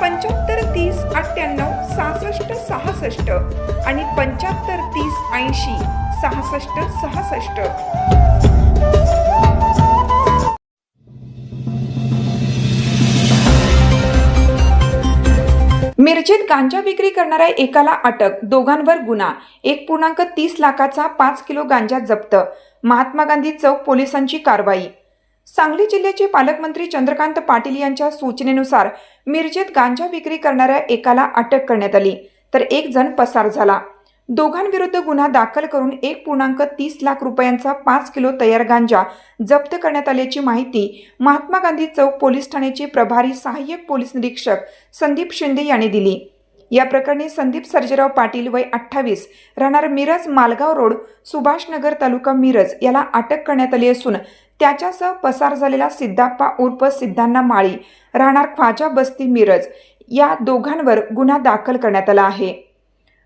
पंच्याहत्तर तीस अठ्ठ्याण्णव सहासष्ट सहासष्ट आणि पंच्याहत्तर तीस ऐंशी सहासष्ट सहासष्ट. मिरजेत गांजा विक्री करणाऱ्या एकाला अटक दोघांवर गुन्हा. एक पूर्णांक तीस लाखाचा पाच किलो गांजा जप्त. महात्मा गांधी चौक पोलिसांची कारवाई. सांगली जिल्ह्याचे पालकमंत्री चंद्रकांत पाटील यांच्या सूचनेनुसार मिरजेत गांजा विक्री करणाऱ्या एकाला अटक करण्यात आली तर एक जण पसार झाला. दोघांविरुद्ध गुन्हा दाखल करून एक पूर्णांक तीस लाख रुपयांचा पाच किलो तयार गांजा जप्त करण्यात आल्याची माहिती महात्मा गांधी चौक पोलीस ठाण्याचे प्रभारी सहाय्यक पोलीस निरीक्षक संदीप शिंदे यांनी दिली. या प्रकरणी संदीप सर्जेराव पाटील वय अठ्ठावीस राहणार मिरज मालगाव रोड सुभाषनगर तालुका मिरज याला अटक करण्यात आली असून त्याच्यासह पसार झालेला सिद्धाप्पा उर्फ सिद्धांना माळी राहणार ख्वाजा बस्ती मिरज या दोघांवर गुन्हा दाखल करण्यात आला आहे.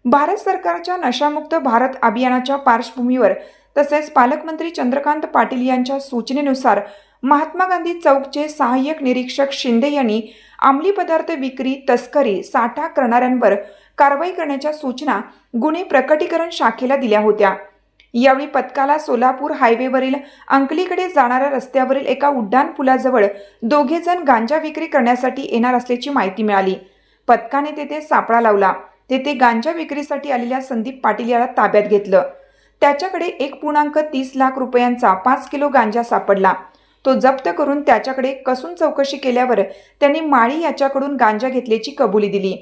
भारत सरकारच्या नशामुक्त भारत अभियानाच्या पार्श्वभूमीवर तसेच पालकमंत्री चंद्रकांत पाटील यांच्या सूचनेनुसार महात्मा गांधी चौकचे सहाय्यक निरीक्षक शिंदे यांनी अंमली पदार्थ विक्री तस्करी साठा करणाऱ्यांवर कारवाई करण्याच्या सूचना गुन्हे प्रकटीकरण शाखेला दिल्या होत्या. यावेळी पथकाला सोलापूर हायवेवरील अंकलीकडे जाणाऱ्या रस्त्यावरील एका उड्डाण पुलाजवळ दोघे जण गांजा विक्री करण्यासाठी येणार असल्याची माहिती मिळाली. पथकाने तेथे सापळा लावला. तेथे गांजा विक्रीसाठी आलेल्या संदीप पाटील याला ताब्यात घेतलं. त्याच्याकडे एक पूर्णांक तीस लाख रुपयांचा पाच किलो गांजा सापडला. तो जप्त करून त्याच्याकडे कसून चौकशी केल्यावर त्यांनी माळी याच्याकडून गांजा घेतल्याची कबुली दिली.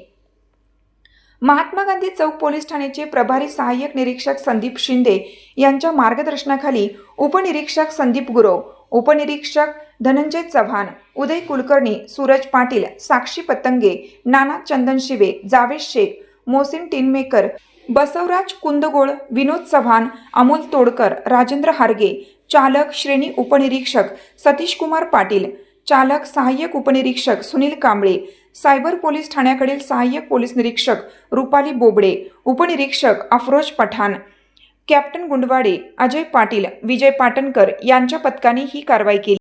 महात्मा गांधी चौक पोलीस ठाण्याचे प्रभारी सहाय्यक निरीक्षक संदीप शिंदे यांच्या मार्गदर्शनाखाली उपनिरीक्षक संदीप गुरव उपनिरीक्षक धनंजय चव्हाण उदय कुलकर्णी सूरज पाटील साक्षी पतंगे नाना चंदन शिवे जावेद शेख मोसिन टिनमेकर बसवराज कुंदगोळ विनोद चव्हाण अमोल तोडकर राजेंद्र हार्गे चालक श्रेणी उपनिरीक्षक सतीश कुमार पाटील चालक सहाय्यक उपनिरीक्षक सुनील कांबळे सायबर पोलीस ठाण्याकडील सहाय्यक पोलीस निरीक्षक रुपाली बोबडे उपनिरीक्षक अफरोज पठाण कॅप्टन गुंडवाडे अजय पाटील विजय पाटणकर यांच्या पथकाने ही कारवाई केली.